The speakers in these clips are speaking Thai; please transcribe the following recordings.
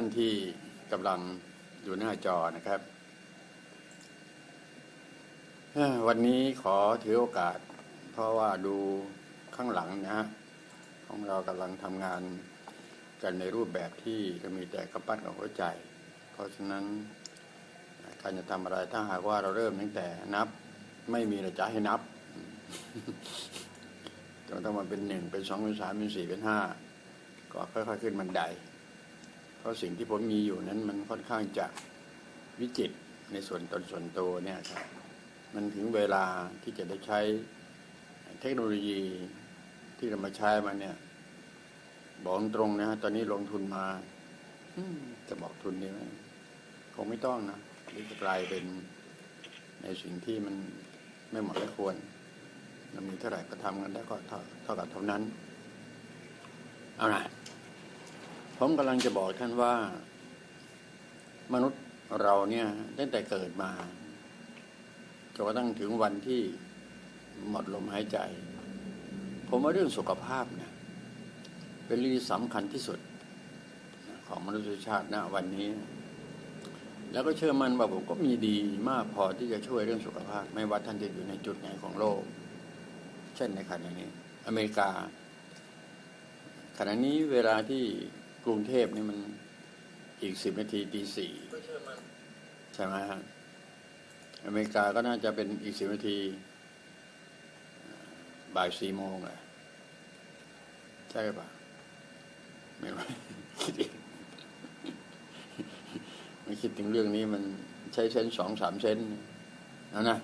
ท่านที่กำลังอยู่หน้าจอนะครับ วันนี้ขอถือโอกาส เพราะว่าดูข้างหลังนะฮะของเรากำลังทำงานกันในรูปแบบที่จะมีแต่กระปั้นกับหัวใจ เพราะฉะนั้นการจะทำอะไรถ้าหากว่าเราเริ่มตั้งแต่นับ ไม่มีอะไรจะให้นับจนต้องมาเป็นหนึ่งเป็นสองเป็นสามเป็นสี่เป็นห้าก็ค่อยๆขึ้นบันได ราะสิ่งที่ผมมีอยู่นั้นมันค่อนข้างจะวิจิตในส่วนตนส่วนตัวเนี่ยครับ มันถึงเวลาที่จะได้ใช้เทคโนโลยีที่เรามาใช้มันเนี่ยบอกตรงนะฮะตอนนี้ลงทุนมาจะบอกทุนดีไหมคงไม่ต้องนะหรือจะกลายเป็นในสิ่งที่มันไม่เหมาะไม่ควรเรามีเท่าไหร่ก็ทำกันได้ก็เท่าเท่ากับเท่านั้นเอาไหน ผมกำลังจะบอกท่านว่า มนุษย์เราเนี่ยตั้งแต่เกิดมาจนกระทั่งถึงวันที่หมดลมหายใจ ผมว่าเรื่องสุขภาพเนี่ยเป็นเรื่องสำคัญที่สุดของมนุษยชาติณวันนี้ แล้วก็เชื่อมันว่าผมก็มีดีมากพอที่จะช่วยเรื่องสุขภาพ ไม่ว่าท่านจะอยู่ในจุดไหนของโลก เช่นในขณะนี้ อเมริกา ขณะนี้เวลาที่ กรุงเทพนี่มันอีกสิบนาทีตีสี่ใช่ไหมฮะอเมริกาก็น่าจะเป็นอีกสิบนาทีบ่ายสี่โมงแหละใช่ปะไม่รู้คิดเองไม่คิดถึงเรื่องนี้มันใช้เซนสองสามเซนนะนะ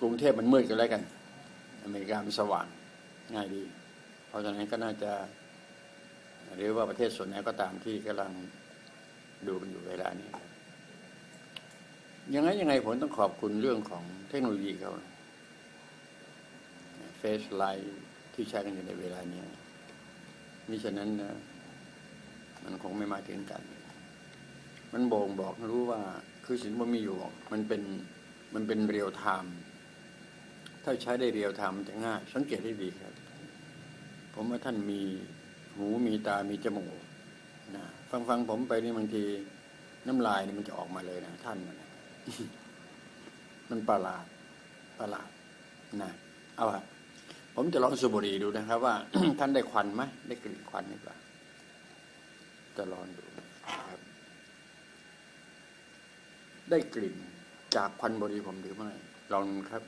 กรุงเทพมันมืดกันแล้วกัน อเมริกามันสว่างง่ายดี เพราะฉะนั้นก็น่าจะ หรือว่าประเทศส่วนไหนก็ตามที่กำลังดูกันอยู่เวลานี้ยังไงยังไงผมต้องขอบคุณเรื่องของเทคโนโลยีเขาเฟซไลท์ที่ใช้กันอยู่ในเวลานี้มิฉะนั้นนะมันคงไม่มาถึงกัน มันบ่งบอกรู้ว่าคือสิ่งที่มันมีอยู่ มันเป็นมันเป็นเรียลไทม์ถ้าใช้ได้เรียลไทม์มันจะง่าย สังเกตได้ดีครับ ผมว่าท่านมี หูมีตามีจมูกนะฟังฟังผมไปนี่บางทีน้ำลายนี่มันจะออกมาเลยนะท่านมันมันประหลาดประหลาดนะเอาละผมจะลองสูบบุหรี่ดูนะครับ ว่าท่านได้ควันไหมได้กลิ่นควันหรือเปล่าจะลองดูนะครับ ได้กลิ่นจากควันบุหรี่ผมหรือไม่ลองครับ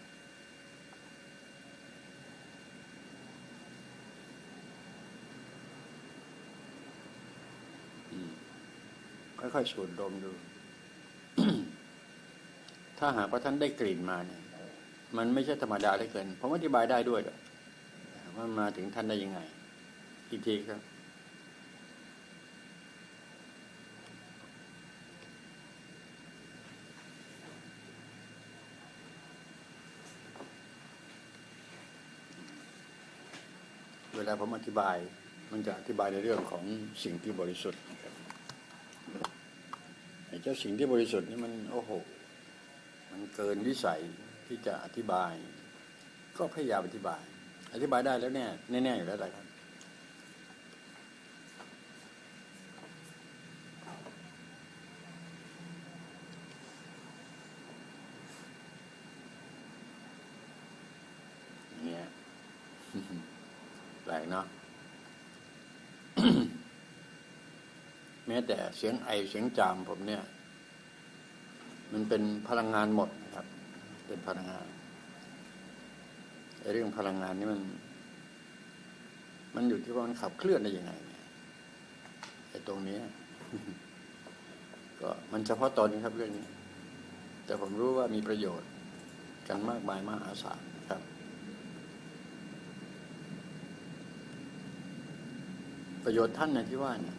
ค่อยๆสูดดมดู ถ้าหากว่าท่านได้กลิ่นมาเนี่ย มันไม่ใช่ธรรมดาได้เกิน ผมอธิบายได้ด้วยด้วยว่ามาถึงท่านได้ยังไง อีกทีครับเวลาผมอธิบาย มันจะอธิบายในเรื่องของสิ่งที่บริสุทธิ์ เจ้าสิ่งที่บริสุทธิ์นี่มันโอ้โห มันเกินวิสัยที่จะอธิบาย ก็พยายามอธิบาย อธิบายได้แล้วแน่แน่ๆอยู่แล้วแหละครับเนี่ยแปลกเนาะ แม้แต่เสียงไอเสียงจามผมเนี่ย มันเป็นพลังงานหมดนะครับ เป็นพลังงานไอเรื่องพลังงานนี่มัน มันอยู่ที่ว่ามันขับเคลื่อนได้ยังไงไอ้ตรงนี้ก็มันเฉพาะตอนนี้ครับเรื่องนี้ แต่ผมรู้ว่ามีประโยชน์กันมากมายมหาศาลครับ ประโยชน์ท่านนะที่ว่าเนี่ย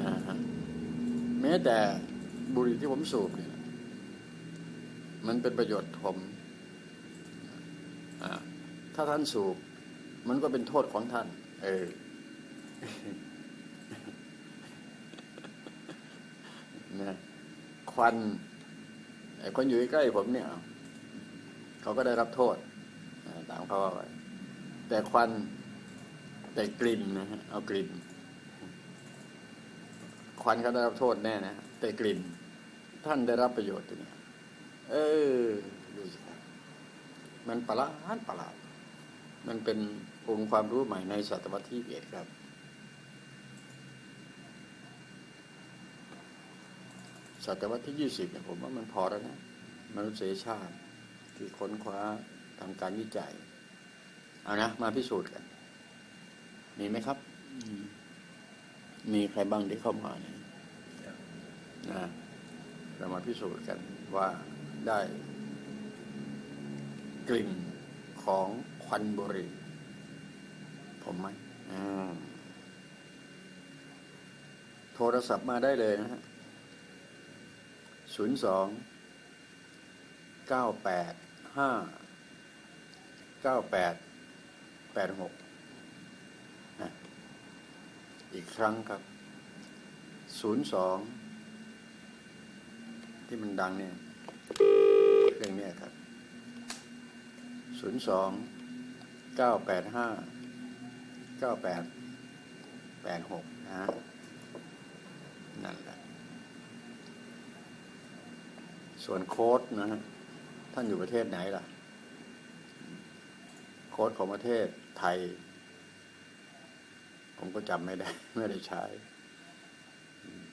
นะฮะ แม้แต่บุหรี่ที่ผมสูบเนี่ยมันเป็นประโยชน์ผมอ่าถ้าท่านสูบ มันก็เป็นโทษของท่าน เออ นะควันไอ้คนอยู่ใกล้ผมเนี่ย เขาก็ได้รับโทษตามเขาว่าไปแต่ควันแต่กลิ่นนะฮะเอากลิ่น ควันเขาได้รับโทษแน่นะแต่กลิ่น ท่านได้รับประโยชน์ตัวนี้เออดูสิครับมันประหลาดประหลาดมันเป็นองค์ความรู้ใหม่ในศตวรรษที่เอ็ดครับ ศตวรรษที่ยี่สิบเนี่ยผมว่ามันพอแล้วนะมนุษยชาติที่ค้นคว้าทำการวิจัย เอานะ มาพิสูจน์กัน มีไหมครับ มีใครบ้างที่เข้ามาเนี่ยนะเรามาพิสูจน์กันว่าได้ กลิ่นของควันบุหรี่ผมไหมโทรศัพท์มาได้เลยนะฮะศูนย์สองเก้าแปดห้าเก้าแปดแปดหก อีกครั้งครับ ศูนย์สองที่มันดังเนี่ยเครื่องเนี้ยครับศูนย์สองเก้าแปดห้าเก้าแปดแปดหกนะฮะนั่นแหละ ส่วนโค้ดนะฮะท่านอยู่ประเทศไหนล่ะ โค้ดของประเทศไทย ผมก็จำไม่ได้ ไม่ได้ใช้อืม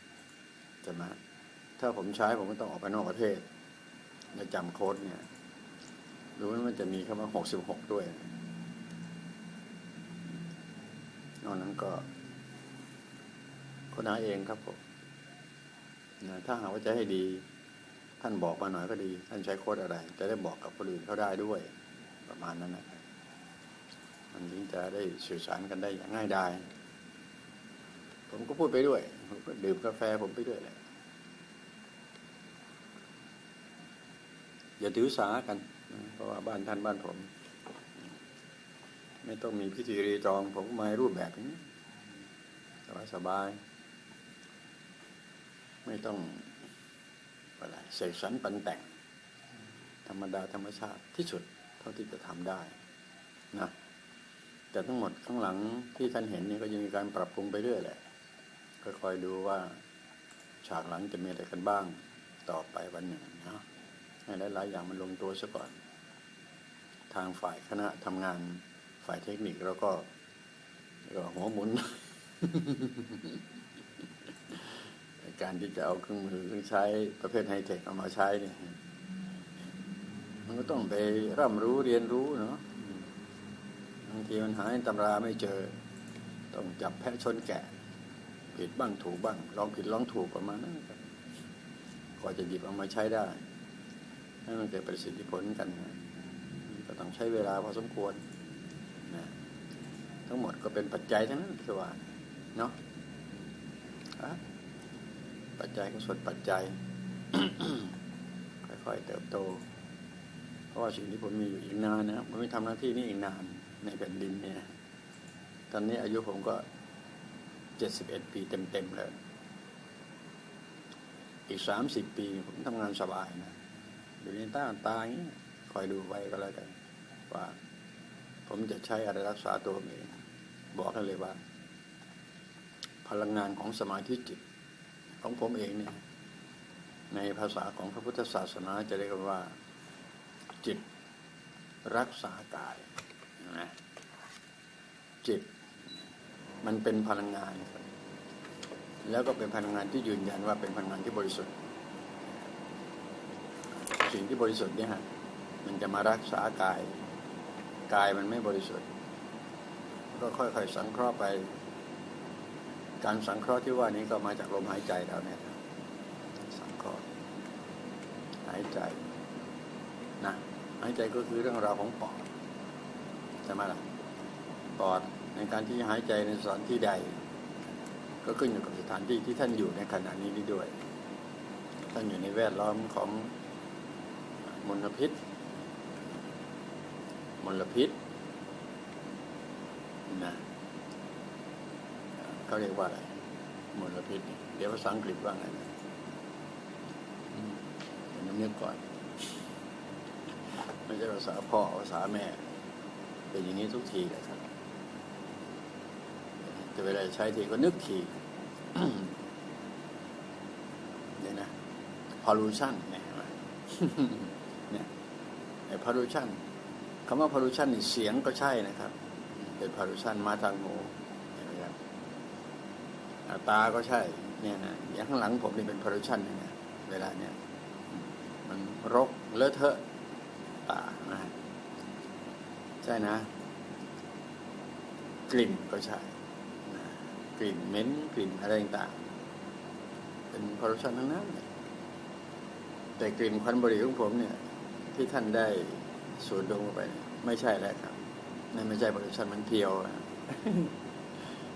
จะมาถ้าผมใช้ผมก็ต้องออกไปนอกประเทศจะจำโค้ดเนี่ยรู้ว่ามันจะมีคำว่าหกสิบหกด้วย นอกนั้นก็ค้นหาเองครับผมนะถ้าหากว่าจะให้ดี ท่านบอกมาหน่อยก็ดี ท่านใช้โค้ดอะไร จะได้บอกกับคนอื่นเขาได้ด้วย ประมาณนั้นนะมันถึงจะได้สื่อสารกันได้อย่างง่ายดาย ผมก็พูดไปด้วย ผมก็ดื่มกาแฟผมไปด้วยแหละ อย่าถือสากัน เพราะว่าบ้านท่านบ้านผม ไม่ต้องมีพิธีรีตรอง ผมก็มารูปแบบนี้สบายสบาย ไม่ต้องอะไรเสกสรรปันแต่ง ธรรมดาธรรมชาติที่สุด เท่าที่จะทำได้นะแต่ทั้งหมดข้างหลังที่ท่านเห็นนี่ก็ยังมีการปรับปรุงไปเรื่อยแหละ ก็คอยดูว่าฉากหลังจะมีอะไรกันบ้างต่อไปวันหนึ่งนะให้หลายๆอย่างมันลงตัวซะก่อน ทางฝ่ายคณะทำงานฝ่ายเทคนิคแล้วก็ก็หัวหมุนในการที่จะเอาเครื่องมือเครื่องใช้ประเภทไฮเทคเอามาใช้เนี่ยมันก็ต้องไปร่ำรู้เรียนรู้เนาะบางทีมันหาในตำราไม่เจอ ต้องจับแพะชนแกะ ผิดบ้างถูกบ้างลองผิดลองถูกประมาณนั้นครับกว่าจะหยิบเอามาใช้ได้ ให้มันเกิดประสิทธิผลกันนะก็ต้องใช้เวลาพอสมควรนะทั้งหมดก็เป็นปัจจัยทั้งนั้นคือว่าเนาะปัจจัยก็ส่วนปัจจัย ค่อยๆเติบโต เพราะว่าสิ่งที่ผมมีอยู่อีกนานนะผมไม่ทำหน้าที่นี้อีกนานในแผ่นดินเนี่ย ตอนนี้อายุผมก็ เจ็ดสิบเอ็ดปีเต็มๆแล้วอีกสามสิบปีผมทำงานสบายนะ อยู่ในต้าตายคอยดูไว้ก็แล้วกัน ว่า ผมจะใช้อะไรรักษาตัวเอง บอกให้เลยว่า พลังงานของสมาธิจิต ของผมเองเนี่ย ในภาษาของพระพุทธศาสนาจะเรียกว่า จิตรักษากายนะจิตมันเป็นพลังงาน แล้วก็เป็นพลังงานที่ยืนยันว่าเป็นพลังงานที่บริสุทธิ์ สิ่งที่บริสุทธิ์เนี่ยฮะมันจะมารักษากาย กายมันไม่บริสุทธิ์ ก็ค่อยๆสังเคราะห์ไป การสังเคราะห์ที่ว่านี้ก็มาจากลมหายใจแล้วเนี่ยสังเคราะห์หายใจนะหายใจก็คือเรื่องราวของปอดใช่ไหมล่ะปอดในการที่หายใจในสถานที่ใด ก็ขึ้นอยู่กับสถานที่ที่ท่านอยู่ในขณะนี้นี้ด้วย ท่านอยู่ในแวดล้อมของมลพิษ มลพิษนะเขาเรียกว่าอะไรมลพิษเดี๋ยวภาษาอังกฤษว่าไงนะอืมเดี๋ยวน้ำนึกก่อน ไม่ใช่ภาษาพ่อภาษาแม่ เป็นอย่างนี้ทุกทีเลยครับ เวลาใช้ทีก็นึกทีเนี่ยนะ pollution เนี่ยเนี่ยไอ้ pollution คำว่า pollution นี่เสียงก็ใช่นะครับเป็น pollution มาทางหูนไหมครับตาก็ใช่ เนี่ยนะอย่างข้างหลังผมนี่เป็น pollution เนี่ยเวลาเนี่ยมันรกเลอะเทอะตานะใช่นะ กลิ่นก็ใช่ กลิ่นเหม็นกลิ่นอะไรต่างๆเป็นพอร์ชันทั้งนั้นแต่กลิ่นควันบุหรี่ของผมเนี่ย ที่ท่านได้สูดดมเข้าไป ไม่ใช่แล้วครับนั่นไม่ใช่พอร์ชันมันเพียวอะ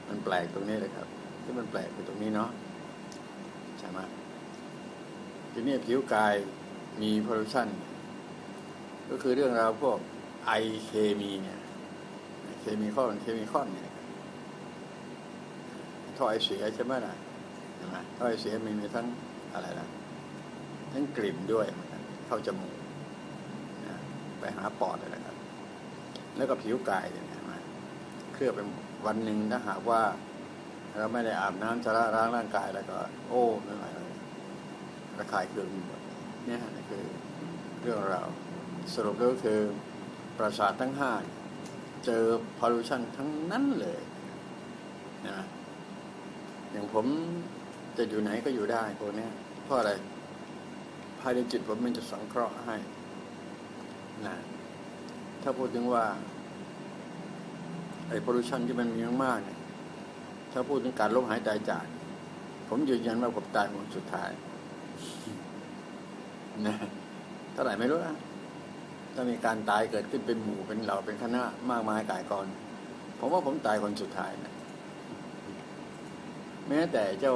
มันแปลกตรงนี้เลยครับ ที่มันแปลกคือตรงนี้เนาะใช่ไหมทีนี้ผิวกายมีพอร์ชันก็คือเรื่องราวพวกไอเคมีเนี่ยเคมีข้อนเคมีข้อนเนี่ย ท่อไอเสียใช่ไหมล่ะใช่ไหมท่อไอเสียมีมีทั้งอะไรนะทั้งกลิ่นด้วยเข้าจมูกนะไปหาปอดเลยนะครับ แล้วก็ผิวกายเนี่ยนไหมเคลือบไปวันหนึ่งถ้าหากว่า เราไม่ได้อาบน้ำชำระล้างร่างกายแล้วก็ โอ้ไม่ไหวเลยระคายเคืองหมดเนี่ยนี่คือเรื่องราวสรุปแล้วก็คือประสาททั้งห้าเจอพอลูชันทั้งนั้นเลยนะ อย่างผมจะอยู่ไหนก็อยู่ได้พวกนี้เพราะอะไร ภายในจิตผมมันจะสังเคราะห์ให้นะถ้าพูดถึงว่า ไอ้พอลูชันที่มันมีมากๆเนี่ยถ้าพูดถึงการลมหายใจจาก ผมยืนยันว่าผมตายคนสุดท้ายนะเท่าไหร่ไม่รู้นะถ้ามีการตายเกิดขึ้นเป็นหมู่เป็นเหล่าเป็นคณะมากมายกายกองผมว่าผมตายคนสุดท้ายนะ แม้แต่เจ้า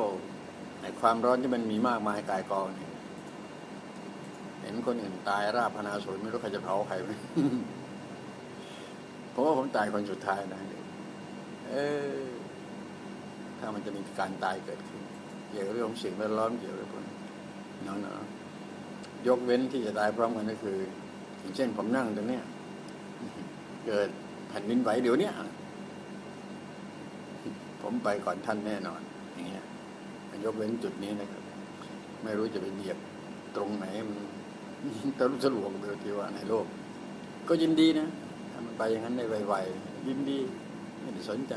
ความร้อนที่มันมีมากมายกายกองเนี่ยเห็นคนอื่นตายราบพนาสูนไม่รู้ใครจะเผาใครไหมผมว่าผมตายคนสุดท้ายนะเออถ้ามันจะมีการตายเกิดขึ้นเกี่ยวกับเรื่องของสิ่งแวดล้อมเกี่ยวกับพวกนี้เนๆยกเว้นที่จะตายพร้อมกันก็คืออย่างเช่นผมนั่งตรงเนี้ยเกิดแผ่นดินไหวเดี๋ยวเนี้ยผมไปก่อนท่านแน่นอน อย่างเงี้ยยกเว้นจุดนี้นะครับ ไม่รู้จะไปเหยียบตรงไหนมันตะลุสะลวงไปทีว่าในโลก ก็ยินดีนะถ้ามันไปอย่างนั้นได้ไวๆยินดีไม่ได้สนใจ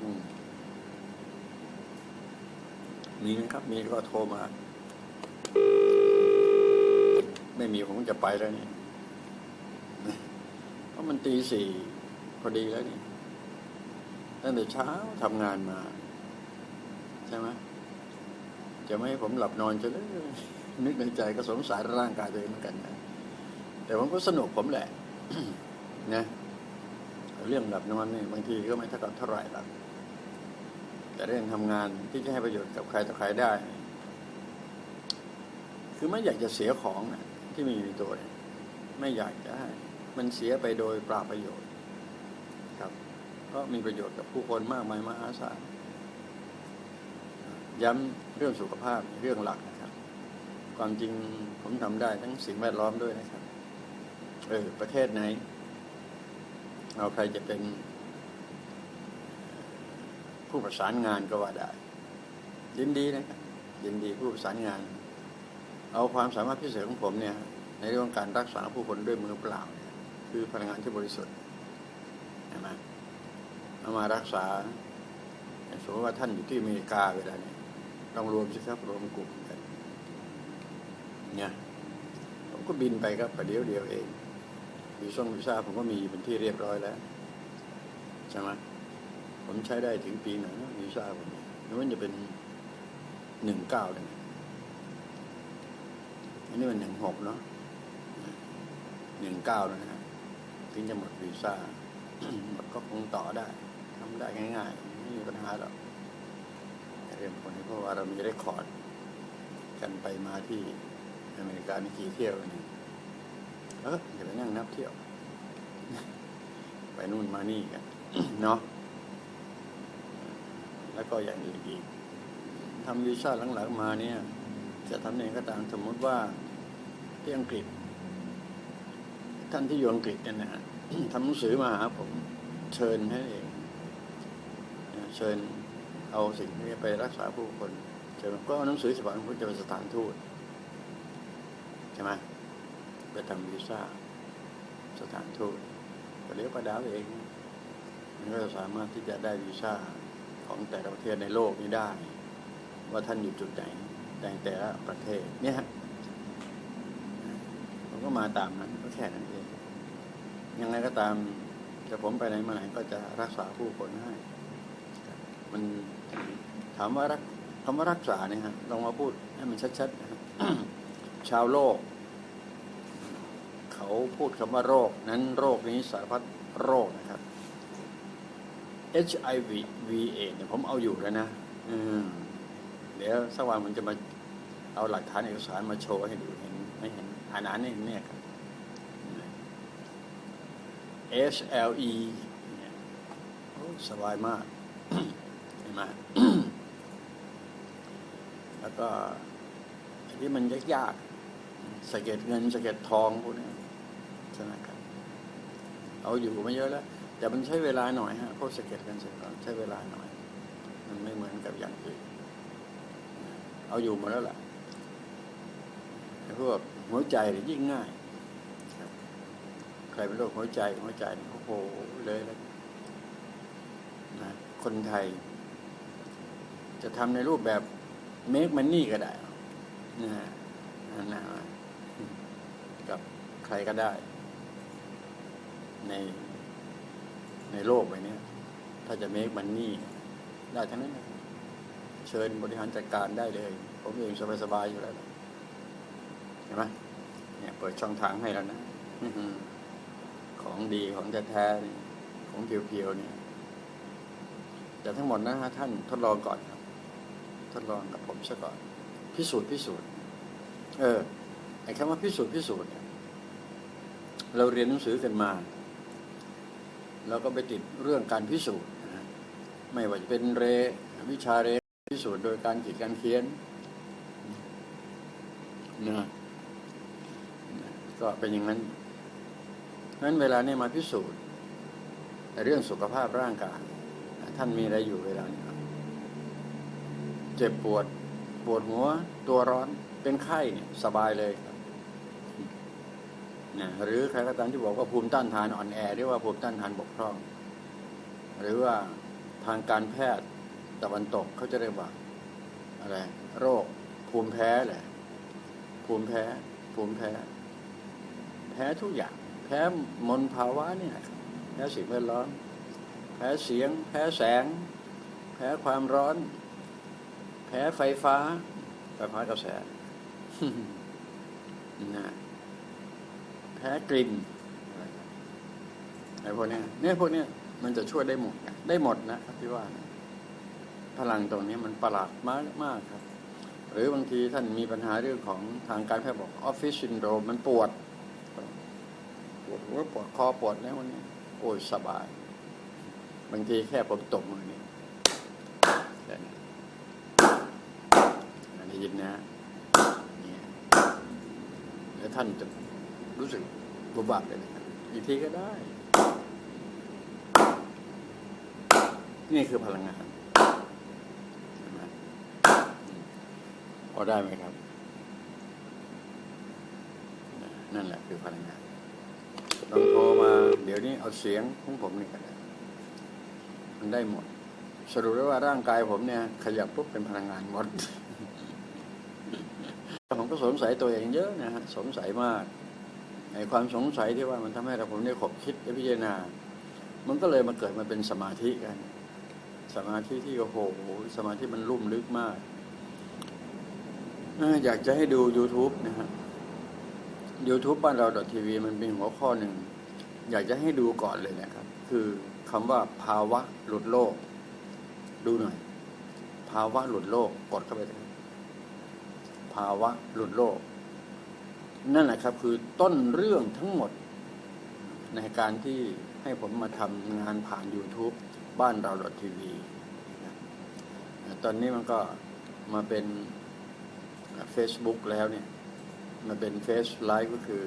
อืมมีนะครับมีก็โทรมา ไม่มีผมจะไปแล้วเนี่ยเพราะมันตีสี่พอดีแล้วนี่ ตั้งแต่เช้าทำงานมา ใช่ไหมจะไม่ให้ผมหลับนอนจะเลยนึกในใจก็สงสารร่างกายตัวเองเหมือนกันนะแต่ผมก็สนุกผมแหละนะเรื่องหลับนอนนี่บางทีก็ไม่เท่ากับเท่าไหร่หรอกแต่เรื่องทำงานที่จะให้ประโยชน์กับใครต่อใครได้ คือไม่อยากจะเสียของนะที่มีอยู่ในตัว ไม่อยากจะให้มันเสียไปโดยเปล่าประโยชน์ เพราะมีประโยชน์กับผู้คนมากมายมหาศาลย้ำเรื่องสุขภาพเรื่องหลักนะครับ ความจริงผมทำได้ทั้งสิ่งแวดล้อมด้วยนะครับเออประเทศไหน เอาใครจะเป็น ผู้ประสานงานก็ว่าได้ ยินดีนะครับยินดีผู้ประสานงาน เอาความสามารถพิเศษของผมเนี่ย ในเรื่องการรักษาผู้คนด้วยมือเปล่า คือพลังงานที่บริสุทธิ์ใช่ไหม เอามารักษาสมมติว่าท่านอยู่ที่อเมริกาเวลานี้ต้องรวมสิครับรวมกลุ่มกัน เนี่ยผมก็บินไปครับประเดี๋ยวเดียวเองวีซ่งวีซ่าผมก็มีเป็นที่เรียบร้อยแล้วใช่ไหมผมใช้ได้ถึงปีไหนนะวีซ่าผมเนี่ยไม่ว่าจะเป็นหนึ่งเก้าเลยอันนี้มันหนึ่งหกเนาะหนึ่งเก้าแล้วนะฮะถึงจะหมดวีซ่าก็คงต่อได้ ได้ง่ายๆ ไม่มีปัญหาหรอกเรื่องคนนี้เพราะว่าเรามีเรคคอร์ดกันไปมาที่อเมริกานี่กี่เที่ยวนี่เอออย่าไปนั่งนับเที่ยว ไปนู่นมานี่กันเนาะแล้วก็อย่างอื่นอีกทำวีซ่าหลังๆมาเนี่ย จะทำเองก็ตามสมมติว่าที่อังกฤษ ท่านที่อยู่อังกฤษเนี่ยนะฮะทำหนังสือมาหาผมเชิญให้เอง เชิญเอาสิ่งนี้ไปรักษาผู้คนเชิญก็เอาหนังสือฉบับนั้นจะเป็นสถานทูตใช่ไหมไปทำวีซ่าสถานทูตประเดี๋ยวประดาวเองมันก็จะสามารถที่จะได้วีซ่าของแต่ละประเทศในโลกนี้ได้ ว่าท่านอยู่จุดไหนในแต่ละประเทศเนี่ยผมก็มาตามนั้นก็แค่นั้นเองยังไงก็ตามจะผมไปไหนมาไหนก็จะรักษาผู้คนให้ มันถามว่ารักคำว่ารักษาเนี่ยฮะลองมาพูดให้มันชัดๆนะครับชาวโลก เขาพูดคำว่าโรค นั้นโรคนี้สารพัดโรคนะครับ HIV VA เนี่ยผมเอาอยู่แล้วนะเดี๋ยวสักวันผมจะมาเอาหลักฐานเอกสารมาโชว์ให้ดูเห็นไม่เห็นอ่านานนี่เนี่ยครับ SLE สบายมาก เห็นไหมแล้วก็อันที่มันยากๆสะเก็ดเงินสะเก็ดทองพวกนี้ใช่ไหมครับ เอาอยู่ไม่เยอะแล้วแต่มันใช้เวลาหน่อยฮะพวกสะเก็ดเงินสะเก็ดทองใช้เวลาหน่อย มันไม่เหมือนกับอย่างอื่นเอาอยู่หมดแล้วล่ะไอ้พวกหัวใจเนี่ยยิ่งง่ายใครเป็นโรคหัวใจหัวใจโอ้โหเลยแล้วนะคนไทย จะทำในรูปแบบเมคมันนี่ก็ได้นะฮะนะกับใครก็ได้ ในในโลกใบนี้ถ้าจะเมคมันนี่ได้ทั้งนั้นเชิญบริหารจัดการได้เลย ผมเองสบายๆอยู่แล้วเห็นไหมเนี่ยเปิดช่องทางให้แล้วนะของดีของแท้ๆของเพียวๆเนี่ยแต่ทั้งหมดนะฮะท่านทดลองก่อน ทดลองกับผมซะก่อน พิสูจน์พิสูจน์ เออไอ้คำว่าพิสูจน์พิสูจน์เนี่ยเราเรียนหนังสือกันมาเราก็ไปติดเรื่องการพิสูจน์นะไม่ว่าจะเป็นเร วิชาเร พิสูจน์โดยการขีดการเขียนนะก็เป็นอย่างนั้นนั้นเวลานี้มาพิสูจน์เรื่องสุขภาพร่างกายท่านมีอะไรอยู่เวลานี้ เจ็บปวด ปวดหัว ตัวร้อนเป็นไข้เนี่ยสบายเลยครับนะหรือใครก็ตามที่บอกว่าภูมิต้านทานอ่อนแอหรือว่าภูมิต้านทานบกพร่อง หรือว่าทางการแพทย์ตะวันตกเขาจะเรียกว่าอะไรโรค ภูมิแพ้แหละ ภูมิแพ้ ภูมิแพ้ แพ้ทุกอย่าง แพ้มลภาวะเนี่ยแพ้สิ่งแวดล้อม แพ้เสียง แพ้แสง แพ้ความร้อน แพ้ไฟฟ้าไฟฟ้ากระแสนะแพ้กลิ่นไอ้พวกเนี้ยเนี่ยพวกเนี้ยมันจะช่วยได้หมดได้หมดนะครับที่ว่านะพลังตรงนี้มันประหลาดมากมากครับ หรือบางทีท่านมีปัญหาเรื่องของทางการแพทย์บอกออฟฟิศซินโดรมมันปวด ปวดหัวปวดคอปวดแล้ววันนี้ โอ้ยสบาย บางทีแค่ผมตบมือนี่แค่นี้อันนี้ ยินนะแล้วท่านจะรู้สึกบุบับเลยนะครับอีกทีก็ได้ นี่คือพลังงานพอได้ไหมครับ นั่นแหละคือพลังงานลองโทรมา เดี๋ยวนี้เอาเสียงของผมนี่ก็ได้มันได้หมด สรุปได้ว่าร่างกายผมเนี่ย ขยับปุ๊บเป็นพลังงานหมด ก็สงสัยตัวเองเยอะนะฮะสงสัยมากในความสงสัยที่ว่ามันทำให้เราผมได้ขบคิดได้พิจารณา มันก็เลยมาเกิดมาเป็นสมาธิกัน สมาธิที่โอ้โหสมาธิมันลุ่มลึกมากอยากจะให้ดู YouTube นะฮะ YouTube บ้านเราทีวีมันเป็นหัวข้อหนึ่ง อยากจะให้ดูก่อนเลยนะครับ คือคำว่าภาวะหลุดโลก ดูหน่อย ภาวะหลุดโลกกดเข้าไปเลย ภาวะหลุดโลก นั่นแหละครับคือต้นเรื่องทั้งหมด ในการที่ให้ผมมาทำงานผ่าน YouTube บ้านเราทีวีตอนนี้มันก็มาเป็น Facebook แล้วเนี่ยมันเป็นเฟซไลฟ์ก็คือ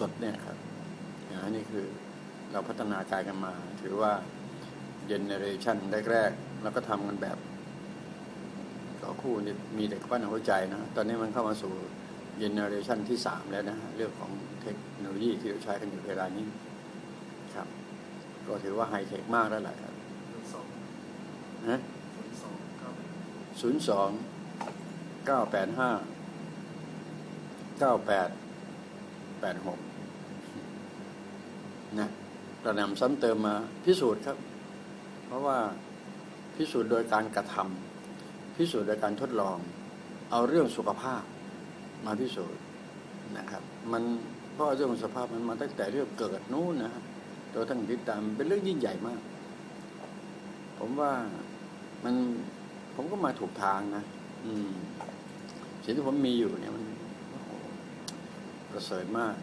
สดๆเนี่ยครับอันนี้คือเราพัฒนาการกันมา ถือว่าเจเนเรชันแรกๆ แล้วก็ทำกันแบบ ต่อคู่นี่มีแต่ปั้นหัวใจนะ ตอนนี้มันเข้ามาสู่เจเนเรชันที่สามแล้วนะฮะเรื่องของเทคโนโลยีที่เราใช้กันอยู่เวลานี้ครับ ก็ถือว่าไฮเทคมากแล้วแหละครับสองนะสองครับศูนย์สองเก้าแปดห้าเก้าแปดแปดหกนะกระนำซ้ำเติมมาพิสูจน์ครับ เพราะว่าพิสูจน์โดยการกระทำ พิสูจน์โดยการทดลอง เอาเรื่องสุขภาพมาพิสูจน์นะครับ มันเพราะเรื่องสุขภาพมันมาตั้งแต่เรื่องเกิดนู้นนะตัวทั้งติดตามเป็นเรื่องยิ่งใหญ่มาก ผมว่ามันผมก็มาถูกทางนะอืมสิ่งที่ผมมีอยู่เนี่ยมันประเสริฐมาก